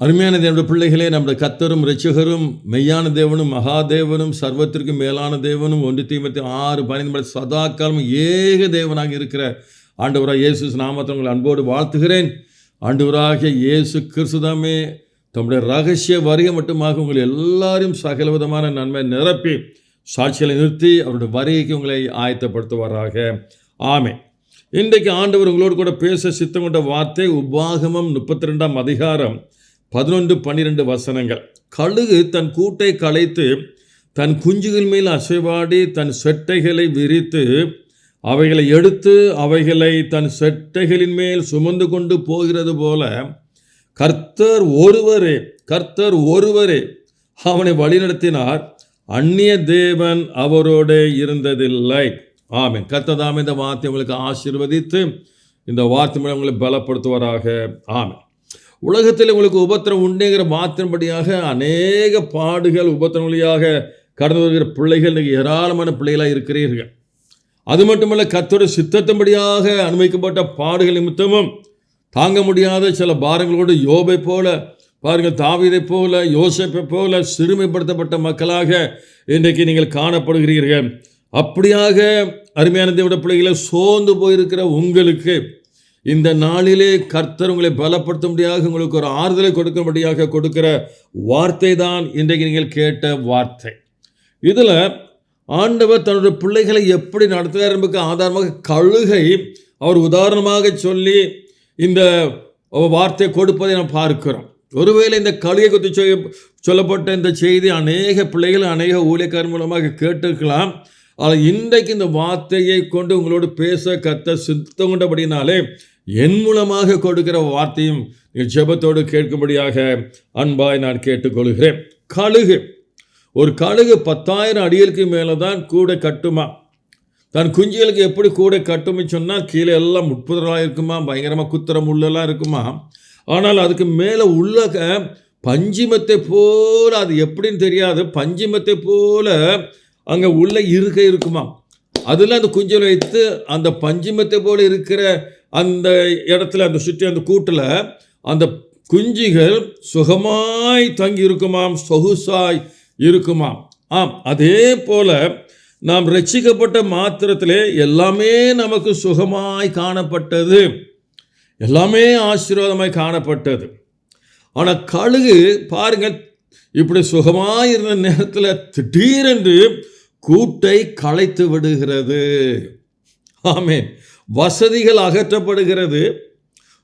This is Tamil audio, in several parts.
அருமையான தேவனுடைய பிள்ளைகளே நம்முடைய கத்தரும் இரட்சகரும் மெய்யான தேவனும் மகாதேவனும் சர்வத்திற்கும் மேலான தேவனும் ஒன்று தீமத்தி ஆறு பதினைந்து சதா காலம் ஏக தேவனாக இருக்கிற ஆண்டவராக இயேசு நாமத்தை உங்களை அன்போடு வாழ்த்துகிறேன். ஆண்டவராக இயேசு கிறிஸ்துதாமே தம்முடைய ரகசிய வருகை மட்டுமாக உங்களை எல்லாரையும் சகல விதமான நன்மை நிரப்பி சாட்சிகளை நிறுத்தி அவருடைய வருகைக்கு உங்களை ஆயத்தப்படுத்துவாராக. ஆமை இன்றைக்கு ஆண்டவர் உங்களோடு கூட பேச சித்தம் கொண்ட வார்த்தை உபாகமம் முப்பத்தி ரெண்டாம் அதிகாரம். பதினொன்று பன்னிரெண்டு வசனங்கள். கழுகு தன் கூட்டை களைத்து தன் குஞ்சுகள் மேல் அசைவாடி தன் செட்டைகளை விரித்து அவைகளை எடுத்து அவைகளை தன் செட்டைகளின் மேல் சுமந்து கொண்டு போகிறது போல கர்த்தர் ஒருவரே கர்த்தர் ஒருவரே அவனை வழிநடத்தினார். அந்நிய தேவன் அவரோடு இருந்ததில்லை. ஆமென். கர்த்ததாம் இந்த வார்த்தை உங்களுக்கு ஆசீர்வதித்து இந்த வார்த்தை உங்களை பலப்படுத்துவாராக. ஆமென். உலகத்தில் உங்களுக்கு உபத்திரம் உண்டுங்கிற மாத்திரம்படியாக அநேக பாடுகள் உபத்திரம் வழியாக கடந்து வருகிற பிள்ளைகள் இன்னைக்கு ஏராளமான பிள்ளைகளாக இருக்கிறீர்கள். அது மட்டுமல்ல கத்தோட சித்தத்தின்படியாக அனுமதிக்கப்பட்ட பாடுகள் நிமித்தமும் தாங்க முடியாத சில பாரங்களோடு யோபை போல பாருங்கள் தாவீதை போல யோசிப்பை போல சிறுமைப்படுத்தப்பட்ட மக்களாக இன்றைக்கு நீங்கள் காணப்படுகிறீர்கள். அப்படியாக அருமையான தேவட பிள்ளைகளை சோர்ந்து போயிருக்கிற உங்களுக்கு இந்த நாளிலே கர்த்தர் உங்களை பலப்படுத்தும்படியாக உங்களுக்கு ஒரு ஆறுதலை கொடுக்கும்படியாக கொடுக்கிற வார்த்தை தான் இன்றைக்கு நீங்கள் கேட்ட வார்த்தை. இதில் ஆண்டவர் தன்னுடைய பிள்ளைகளை எப்படி நடத்துகிறார் என்பதுக்கு ஆதாரமாக கழுகை அவர் உதாரணமாக சொல்லி இந்த வார்த்தை கொடுப்பதை நாம் பார்க்கிறோம். ஒருவேளை இந்த கழுகை குறித்து சொல்லப்பட்ட இந்த செய்தி அநேக பிள்ளைகள் அநேக ஊழியக்காரர் மூலமாக கேட்டிருக்கலாம். ஆனால் இன்றைக்கு இந்த வார்த்தையை கொண்டு உங்களோடு பேச கத்த சித்தம் கொண்டபடினாலே என் மூலமாக கொடுக்கிற வார்த்தையும் நீங்கள் ஜெபத்தோடு கேட்கும்படியாக அன்பாய் நான் கேட்டுக்கொள்கிறேன். கழுகு. ஒரு கழுகு பத்தாயிரம் அடிகளுக்கு மேலே தான் கூடை கட்டுமா? தன் குஞ்சுகளுக்கு எப்படி கூடை கட்டுமே சொன்னால் கீழே எல்லாம் முட்புதலாக இருக்குமா? பயங்கரமாக குத்துற முள்ளெல்லாம் இருக்குமா? ஆனால் அதுக்கு மேலே உள்ள பஞ்சிமத்தை போல் அது எப்படின்னு தெரியாது. பஞ்சிமத்தை போல அங்கே உள்ள இருக்க இருக்குமா? அதில் அந்த குஞ்சல் வைத்து அந்த பஞ்சிமத்தை போல் இருக்கிற அந்த இடத்துல அந்த சுற்றி அந்த கூட்டில் அந்த குஞ்சுகள் சுகமாய் தங்கி இருக்குமாம் சொகுசாய் இருக்குமாம். ஆம் அதே போல் நாம் ரட்சிக்கப்பட்ட மாத்திரத்திலே எல்லாமே நமக்கு சுகமாய் காணப்பட்டது. எல்லாமே ஆசீர்வாதமாய் காணப்பட்டது. ஆனால் கழுகு பாருங்கள் இப்படி சுகமாக இருந்த நேரத்தில் திடீரென்று கூட்டை களைத்து விடுகிறது. ஆமேன். வசதிகள் அகற்றப்படுகிறது.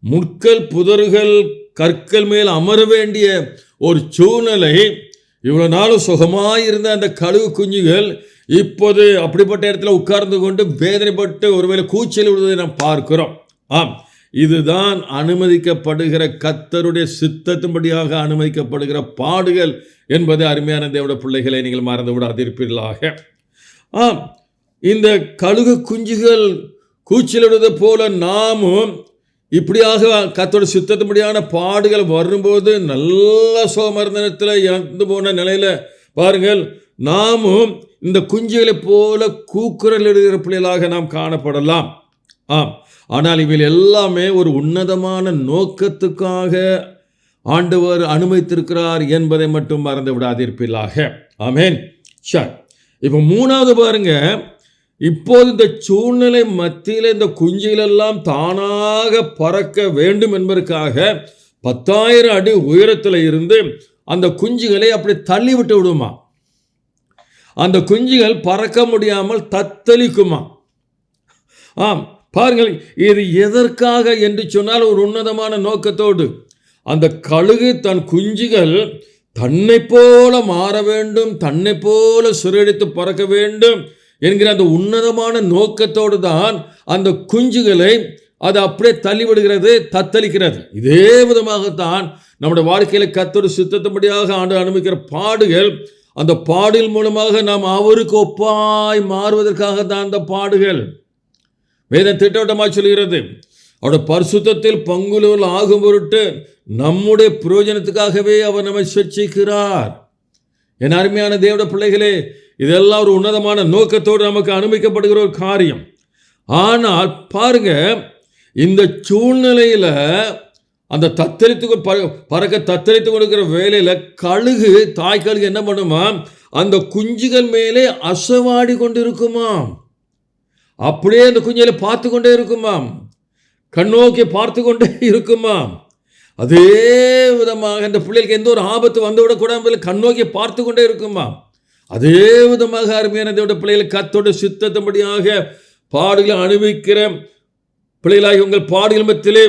முட்கள் புதர்கள் கற்கள் மேல் அமர வேண்டிய ஒரு சூழ்நிலை. இவ்வளோ நாளும் சுகமாக இருந்த அந்த கழுகு குஞ்சுகள் இப்போது அப்படிப்பட்ட இடத்துல உட்கார்ந்து கொண்டு வேதனைப்பட்டு ஒருவேளை கூச்சல் விடுவதை நாம் பார்க்கிறோம். ஆம். இதுதான் அனுமதிக்கப்படுகிற கத்தருடைய சித்தத்தின்படியாக அனுமதிக்கப்படுகிற பாடுகள் என்பது அருமையான தேவட பிள்ளைகளை நீங்கள் மறந்து விடாதிருப்பீர்களாக. ஆம் இந்த கழுகு குஞ்சுகள் கூச்சலிடுவது போல நாமும் இப்படியாக கத்தோட சித்தத்தின்படியான பாடுகள் வரும்போது நல்ல சோமர்ந்தனத்தில் இறந்து போன நிலையில் பாருங்கள் நாமும் இந்த குஞ்சுகளைப் போல கூக்குரல் இடுகிற பிள்ளைகளாக நாம் காணப்படலாம். ஆம் ஆனால் இவை எல்லாமே ஒரு உன்னதமான நோக்கத்துக்காக ஆண்டவர் அனுமதித்திருக்கிறார் என்பதை மட்டும் மறந்து விடாதிருப்பீர்களாக. ஆமேன். சார் இப்போ மூணாவது பாருங்க. இப்போது இந்த சூழ்நிலை மத்தியில் இந்த குஞ்சுகளெல்லாம் தானாக பறக்க வேண்டும் என்பதற்காக பத்தாயிரம் அடி உயரத்தில் இருந்து அந்த குஞ்சுகளை அப்படி தள்ளி விட்டு விடுமா? அந்த குஞ்சுகள் பறக்க முடியாமல் தத்தளிக்குமா? ஆம். பாருங்கள் இது எதற்காக என்று சொன்னால் ஒரு உன்னதமான நோக்கத்தோடு அந்த கழுகு தன் குஞ்சுகள் தன்னை போல மாற வேண்டும் தன்னை போல சிறடித்து பறக்க வேண்டும் என்கிற அந்த உன்னதமான நோக்கத்தோடு தான் அந்த குஞ்சுகளை அது அப்படியே தள்ளிவிடுகிறது தத்தளிக்கிறது. இதே விதமாகத்தான் நம்முடைய வாழ்க்கையில் கத்தொரு சித்தத்தபடியாக ஆண்டு அனுமதிக்கிற பாடுகள் அந்த பாடல் மூலமாக நாம் அவருக்கு ஒப்பாய் மாறுவதற்காக தான் அந்த பாடுகள். வேதம் திட்டவட்டமாக சொல்கிறது அவருடைய பரிசுத்தத்தில் பங்குலூர் ஆகும் பொருட்டு நம்முடைய பிரயோஜனத்துக்காகவே அவர் நம்மை சிருஷ்டிக்கிறார் என் அருமையான தேவட பிள்ளைகளே இதெல்லாம் ஒரு உன்னதமான நோக்கத்தோடு நமக்கு அனுமதிக்கப்படுகிற ஒரு காரியம். ஆனால் பாருங்க இந்த சூழ்நிலையில் அந்த தத்தளித்து பறக்க தத்தளித்து கொடுக்கிற வேலையில் கழுகு தாய் கழுகு என்ன பண்ணுமா? அந்த குஞ்சுகள் மேலே அசவாடி கொண்டு இருக்குமாம் அப்படியே அந்த குஞ்சலை பார்த்து கொண்டே இருக்குமாம். கண்ணோக்கி பார்த்து கொண்டே இருக்குமாம். அதே விதமாக அந்த பிள்ளைகளுக்கு எந்த ஒரு ஆபத்து வந்துவிடக்கூடாது கண்ணோக்கி பார்த்து கொண்டே இருக்குமாம். அதே விதமாக அருமையான தேவட பிள்ளைகள் கத்தோட சித்தத்தபடியாக பாடுகளை அனுபவிக்கிற பிள்ளைகளாகி உங்கள் பாடுகள் மத்தியிலே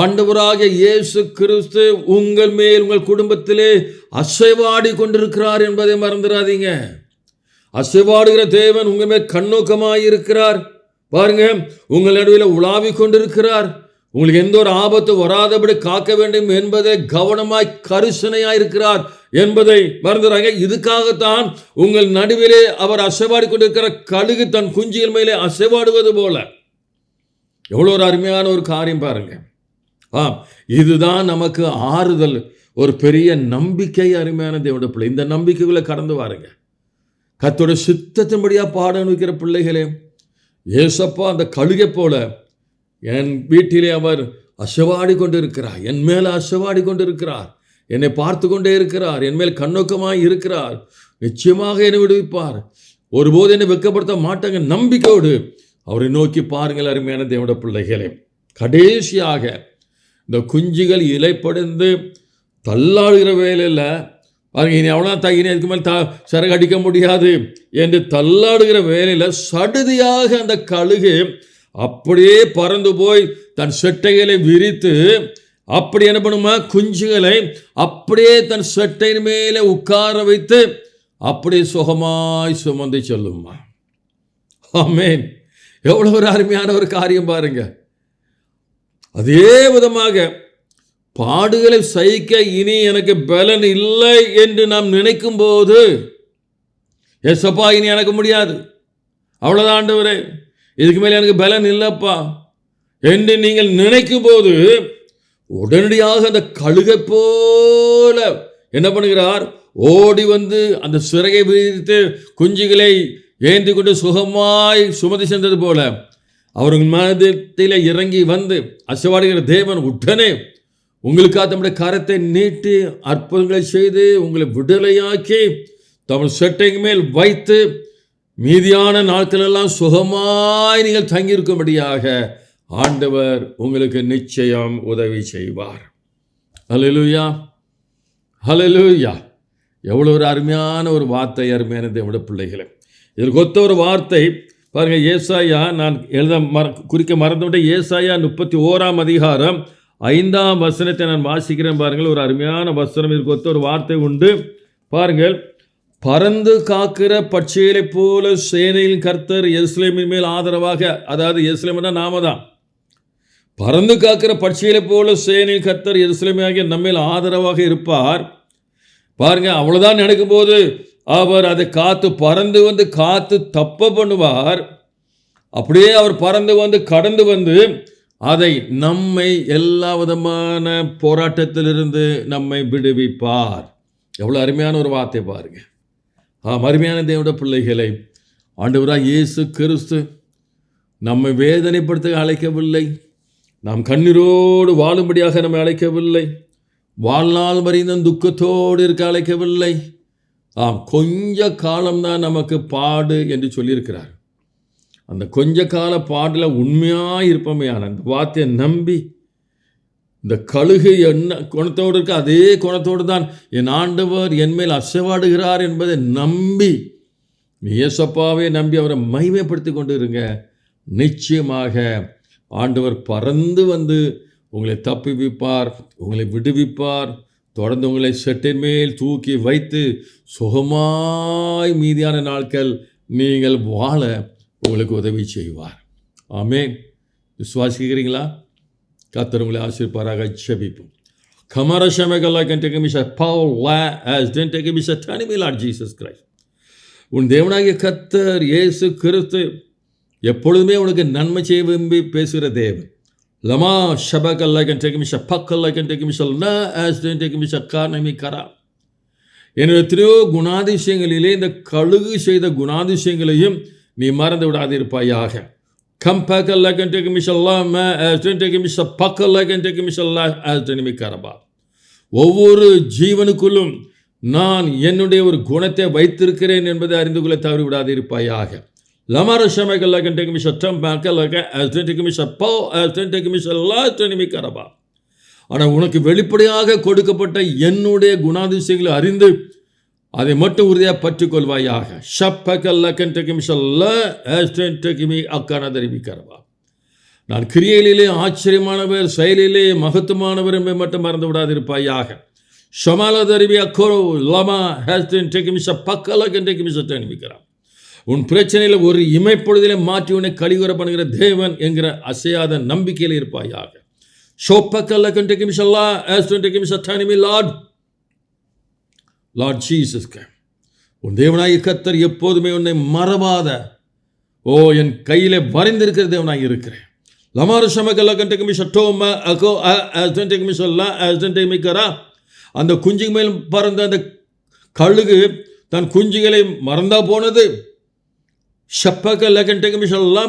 ஆண்டவராக இயேசு கிறிஸ்து உங்கள் மேல் உங்கள் குடும்பத்திலே அசைவாடி கொண்டிருக்கிறார் என்பதை மறந்துடாதீங்க. அசைவாடுகிற தேவன் உங்கள் மேல் கண்ணோக்கமாய் இருக்கிறார் பாருங்க உங்கள் நடுவில் உலாவிக் கொண்டிருக்கிறார். உங்களுக்கு எந்த ஒரு ஆபத்து வராதபடி காக்க வேண்டும் என்பதை கவனமாய் கரிசனையாய் இருக்கிறார் என்பதை மறந்துறாங்க. இதுக்காகத்தான் உங்கள் நடுவிலே அவர் அசைவாடி கொண்டிருக்கிற கழுகு தன் குஞ்சுகள் மேலே அசைவாடுவது போல. எவ்வளோ ஒரு அருமையான ஒரு காரியம் பாருங்க. ஆம் இதுதான் நமக்கு ஆறுதல். ஒரு பெரிய நம்பிக்கை அருமையான தேவனுடைய பிள்ளை. இந்த நம்பிக்கைகளை கடந்து வாருங்க. கத்தோட சித்தத்தின்படியாக பாட வைக்கிற பிள்ளைகளே ஏசப்பா அந்த கழுகை போல என் வீட்டிலே அவர் அசவாடி கொண்டு இருக்கிறார் என் மேலே அசவாடி கொண்டு இருக்கிறார் என்னை பார்த்து கொண்டே இருக்கிறார். என் மேல் கண்ணோக்கமாக இருக்கிறார். நிச்சயமாக என்னை விடுவிப்பார். ஒருபோது என்னை வெட்கப்படுத்த மாட்டாங்க நம்பிக்கையோடு அவரை நோக்கி பாருங்கள் அருமையான தேவட பிள்ளைகளே. கடைசியாக இந்த குஞ்சுகள் இலைப்படைந்து தள்ளாடுகிற வேலையில் பாருங்க இனி அவ்வளோ தகினி அதுக்கு மேலே த சிறகு அடிக்க முடியாது என்று தள்ளாடுகிற வேலையில் சடுதியாக அந்த கழுகு அப்படியே பறந்து போய் தன் செட்டைகளை விரித்து அப்படி என்ன பண்ணுமா? குஞ்சுகளை அப்படியே தன் செட்டையின் மேலே உட்கார வைத்து அப்படியே சுகமாய் சுமந்து செல்லுமா? ஆமேன். எவ்வளோ ஒரு அருமையான ஒரு காரியம் பாருங்க. அதே விதமாக பாடுகளை சகிக்க இனி எனக்கு பலன் இல்லை என்று நாம் நினைக்கும் போது எசப்பா இனி எனக்கு முடியாது. அவ்வளோதான் ஆண்டவரே இதுக்கு மேலே எனக்கு பலன் இல்லைப்பா என்று நீங்கள் நினைக்கும் போது உடனடியாக அந்த கழுகை போல என்ன பண்ணுகிறார்? ஓடி வந்து அந்த சிறகை விரித்து குஞ்சுகளை ஏந்தி கொண்டு சுகமாய் சுமதி சென்றது போல அவர்கள் மனதில் இறங்கி வந்து அசைவாடுகிற தேவன் உடனே உங்களுக்காக தம்முடைய கரத்தை நீட்டி அற்புதங்களை செய்து உங்களை விடுதலையாக்கி தம் செட்டைக்கு மேல் வைத்து மீதியான நாட்களெல்லாம் சுகமாய் நீங்கள் தங்கியிருக்கும்படியாக ஆண்டவர் உங்களுக்கு நிச்சயம் உதவி செய்வார். ஹலலூயா ஹலலூயா எவ்வளோ ஒரு அருமையான ஒரு வார்த்தை அருமையானது எவ்வளோ பிள்ளைகளை. இதற்கு ஒத்த ஒரு வார்த்தை பாருங்கள் ஏசாயா நான் எழுத மற குறிக்க மறந்துவிட்டேன். ஏசாயா முப்பத்தி ஓராம் அதிகாரம் ஐந்தாம் வசனத்தை நான் வாசிக்கிறேன் பாருங்கள். ஒரு அருமையான வசனம் இதுக்கு ஒரு வார்த்தை உண்டு. பாருங்கள். பறந்து காக்கிற பட்சிகளைப் போல சேனையின் கர்த்தர் எஸ்லேமின் மேல் ஆதரவாக அதாவது எஸ்லேம்னா நாம தான். பறந்து காக்கிற பட்சிகளைப் போல சேனையின் கர்த்தர் எஸ்லேமியாகிய நம்மேல் ஆதரவாக இருப்பார். பாருங்க அவ்வளோதான் நடக்கும்போது அவர் அதை காத்து பறந்து வந்து காத்து தப்ப பண்ணுவார். அப்படியே அவர் பறந்து வந்து கடந்து வந்து அதை நம்மை எல்லா விதமான போராட்டத்திலிருந்து நம்மை விடுவிப்பார். எவ்வளோ அருமையான ஒரு வார்த்தை பாருங்க. ஆம் அருமையான தேவனுடைய பிள்ளைகளை ஆண்டவராக இயேசு கிறிஸ்து நம்மை வேதனைப்படுத்த அழைக்கவில்லை. நாம் கண்ணீரோடு வாழும்படியாக நம்மை அழைக்கவில்லை. வாழ்நாள் வரைந்தும் துக்கத்தோடு இருக்க அழைக்கவில்லை. ஆம் கொஞ்ச காலம்தான் நமக்கு பாடு என்று சொல்லியிருக்கிறார். அந்த கொஞ்ச கால பாடலில் உண்மையாக இருப்பமையான அந்த வார்த்தையை நம்பி இந்த கழுகு என்ன குணத்தோடு இருக்க அதே குணத்தோடு தான் என் ஆண்டவர் என் மேல் அசைவாடுகிறார் என்பதை நம்பி இயேசப்பாவே நம்பி அவரை மகிமைப்படுத்தி கொண்டு இருங்க நிச்சயமாக ஆண்டவர் பறந்து வந்து உங்களை தப்பிவிப்பார் உங்களை விடுவிப்பார் தொடர்ந்து உங்களை செட்டின் மேல் தூக்கி வைத்து சுகமாய் மீதியான நாட்கள் நீங்கள் வாழ உங்களுக்கு உதவி செய்வார். ஆமே விசுவாசிக்கிறீங்களா? கத்தர் உங்களை ஆசிர்ப்பாராக செபிப்போம் கமரசமைகளாக can take me say Paul as didn't take me? Say turn me Lord Jesus Christ. உன் தேவனாகிய கத்தர் இயேசு கிறிஸ்து எப்பொழுதுமே உனக்கு நன்மை செய்ய விரும்பி பேசுகிற தேவன். லமா ஷபக்கல்லா can take me say பக்கல்லா can take me? Say காரணமி கரா என்னுடைய எத்தனையோ குணாதிசயங்களிலே இந்த கழுகு செய்த குணாதிசயங்களையும் நீ மறந்து விடாதிருப்பாயாக. Kampaka lakanteki mishalama astenteki misapaka lakanteki mishallah டெனிமி கரபா. ஒவ்வொரு ஜீவனுக்குள்ளும் நான் என்னுடைய ஒரு குணத்தை வைத்திருக்கிறேன் என்பதை அறிந்து கொள்ள தவறி விடாதிருப்பாயாக. லமர ஷமகல்ல கண்டக்கு மிஷ டம்பக்கலக டென்டக்கு மிஷ போ டென்டக்கு மிஷல்லா லாஸ்டனிமி கரபா. ஆனால் உனக்கு வெளிப்படையாக கொடுக்கப்பட்ட என்னுடைய குணாதிசயங்களை அறிந்து அதை மட்டும் உறுதியாக பற்றிக்கொள்வாயாக. ஷப்பகல்ல கண்டக்கு மிஷ ல அஸ்டென்டிக்கு மி அக்கானதரிமி கரபா நான் கிரியையிலே ஆச்சரியமானவர் செயலிலே மகத்துவமானவர் என்பதை மட்டும் மறந்து விடாதிருப்பாயாக. ஷமாலதரிவி அக்கோ லமா ஹேஸ்டின் டெக்கிமிஷ பக்கலகன் டெக்கிமிஷ தெரிவிக்கிறான் உன் பிரச்சனையில் ஒரு இமைப்பொழுதிலே மாற்றி உன்னை கழிவுற பண்ணுகிற தேவன் என்கிற அசையாத நம்பிக்கையில் இருப்பாயாக. ஷோப்பக்கல்லகன் டெக்கிமிஷல்லா ஹேஸ்டின் டெக்கிமிஷ டனிமி லார்ட். லார்ட் ஜீசஸ்க உன் தேவனாய் கத்தர் எப்போதுமே உன்னை மறவாத. ஓ என் கையில் வரைந்திருக்கிற தேவனாய் இருக்கிறேன். லமாரு ஷமகல்ல கண்டக்கு மிஷ டோம அகோ அஸ்டன்டெக் மிஷல்லா அஸ்டன்டெக் மிக்கரா? அந்த குஞ்சுக்கு மேல் பறந்த அந்த கழுகு தன் குஞ்சுகளை மறந்தா போனது. ஷப்பக லகண்டெக் மிஷல்லா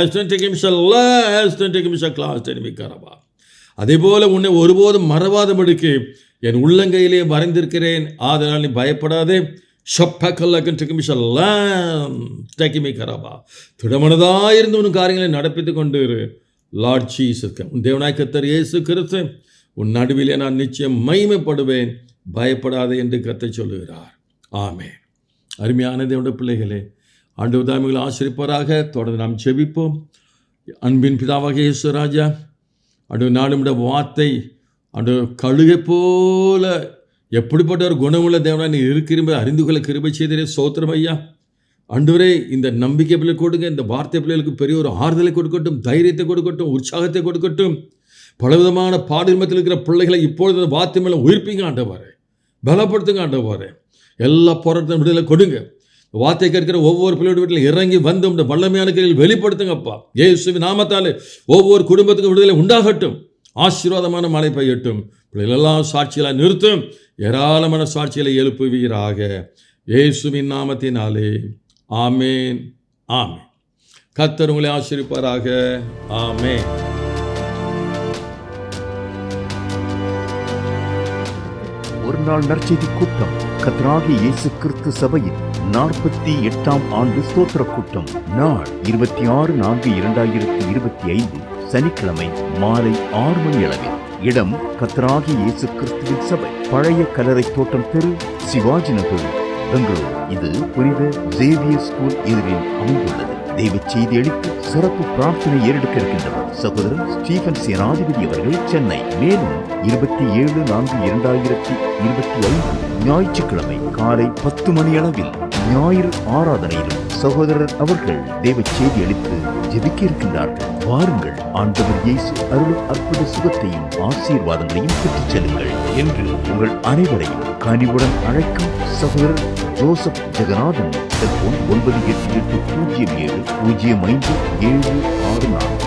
அஸ்டன்டெக் மிஷல்லா அஸ்டன்டெக் மிஷக்லா அஸ்டன்டெக் மிக்கரபா அதே போல் உன்னை ஒருபோதும் மறவாதபடிக்கு என் உள்ளங்கையிலே வரைந்திருக்கிறேன். ஆதலால் நீ பயப்படாதே. கரபா. திடமனதாயிருந்து உன் காரியங்களை நடப்பித்துக் கொண்டு இரு. லார்ட் ஜீசஸ் உன் தேவனாய் கத்தர் இயேசு கிறிஸ்து உன் நடுவிலே நான் நிச்சயம் மைமைப்படுவேன் பயப்படாதே என்று கத்தை சொல்லுகிறார். ஆமே அருமையான தேவனுடைய பிள்ளைகளே ஆண்டு உதாமிகள் ஆசிரிப்பராக தொடர்ந்து நாம் செபிப்போம் அன்பின் பிதாவாக இயேசு ராஜா அடு நாடுமிட வார்த்தை அண்டு கழுகை போல எப்படிப்பட்ட ஒரு குணமுள்ள தேவனாக நீ இருக்கிற அறிந்து கொள்ள கிருபை செய்தே சோத்திரம் ஐயா. அன்றுவரே இந்த நம்பிக்கை பிள்ளை கொடுங்க இந்த வார்த்தை பிள்ளைகளுக்கு பெரிய ஒரு ஆறுதலை கொடுக்கட்டும் தைரியத்தை கொடுக்கட்டும் உற்சாகத்தை கொடுக்கட்டும். பலவிதமான பாடிமத்தில் இருக்கிற பிள்ளைகளை இப்பொழுது அந்த வார்த்தை மேலே உயிர்ப்பிங்க ஆண்டவாரே பலப்படுத்துங்க ஆண்டவாரே. எல்லா போராட்டத்தையும் விடுதலை கொடுங்க. வார்த்தை கேட்கிற ஒவ்வொரு பிள்ளையோட வீட்டில் இறங்கி வந்து இந்த வல்லமையான கையில் வெளிப்படுத்துங்கப்பா இயேசுவின் நாமத்தாலே ஒவ்வொரு குடும்பத்துக்கும் விடுதலை உண்டாகட்டும். ஆசீர்வாதமான மழை பெய்யட்டும். பிள்ளைகளெல்லாம் சாட்சிகளை நிறுத்தும். ஏராளமான சாட்சிகளை எழுப்புவீராக. இயேசுவின் நாமத்தினாலே. ஆமேன். ஆமேன். கத்தர் உங்களை ஆசிரிப்பாராக ஆமேன். ஒரு நாள் நற்செய்தி கூட்டம் கத்ராகி இயேசு கிறிஸ்து சபையின் நாற்பத்தி எட்டாம் ஆண்டு ஸ்தோத்திர கூட்டம். நாள் இருபத்தி ஆறு நான்கு இரண்டாயிரத்தி இருபத்தி ஐந்து. சனிக்கிழமை மாலை ஆறு மணி அளவில் இடம் கத்ராகி இயேசு கிறிஸ்துவின் சபை. பழைய கலரை தோட்டம் தெரு சிவாஜி நகர் பெங்களூர். இது புனித ஜேவியர் ஸ்கூல் எதிரில் அமைந்துள்ளது. தெய்வ செய்தி அளித்து சிறப்பு பிரார்த்தனை ஏறெடுக்க இருக்கின்றவர் சகோதரர் ஸ்டீபன் சேனாதிபதி அவர்கள் சென்னை. மேலும் இருபத்தி ஏழு நான்கு இரண்டாயிரத்தி இருபத்தி ஐந்து ஞாயிற்றுக்கிழமை காலை பத்து மணி அளவில் ஞாயிறு ஆராதனையிலும் சகோதரர் அவர்கள் தெய்வ செய்தி அளித்து ஜெபிக்க இருக்கின்றார்கள். வாருங்கள். ஆண்டவர் இயேசு அருளும் அற்புத சுகத்தையும் ஆசீர்வாதங்களையும் பெற்றுச் செல்லுங்கள் என்று உங்கள் அனைவரையும் கனிவுடன் அழைக்கும் சகோதரர் ஜோசப் ஜெகநாதன். செல்போன் ஒன்பது எட்டு எட்டு பூஜ்ஜியம் ஏழு பூஜ்ஜியம் ஐந்து ஏழு ஆறு நான்கு.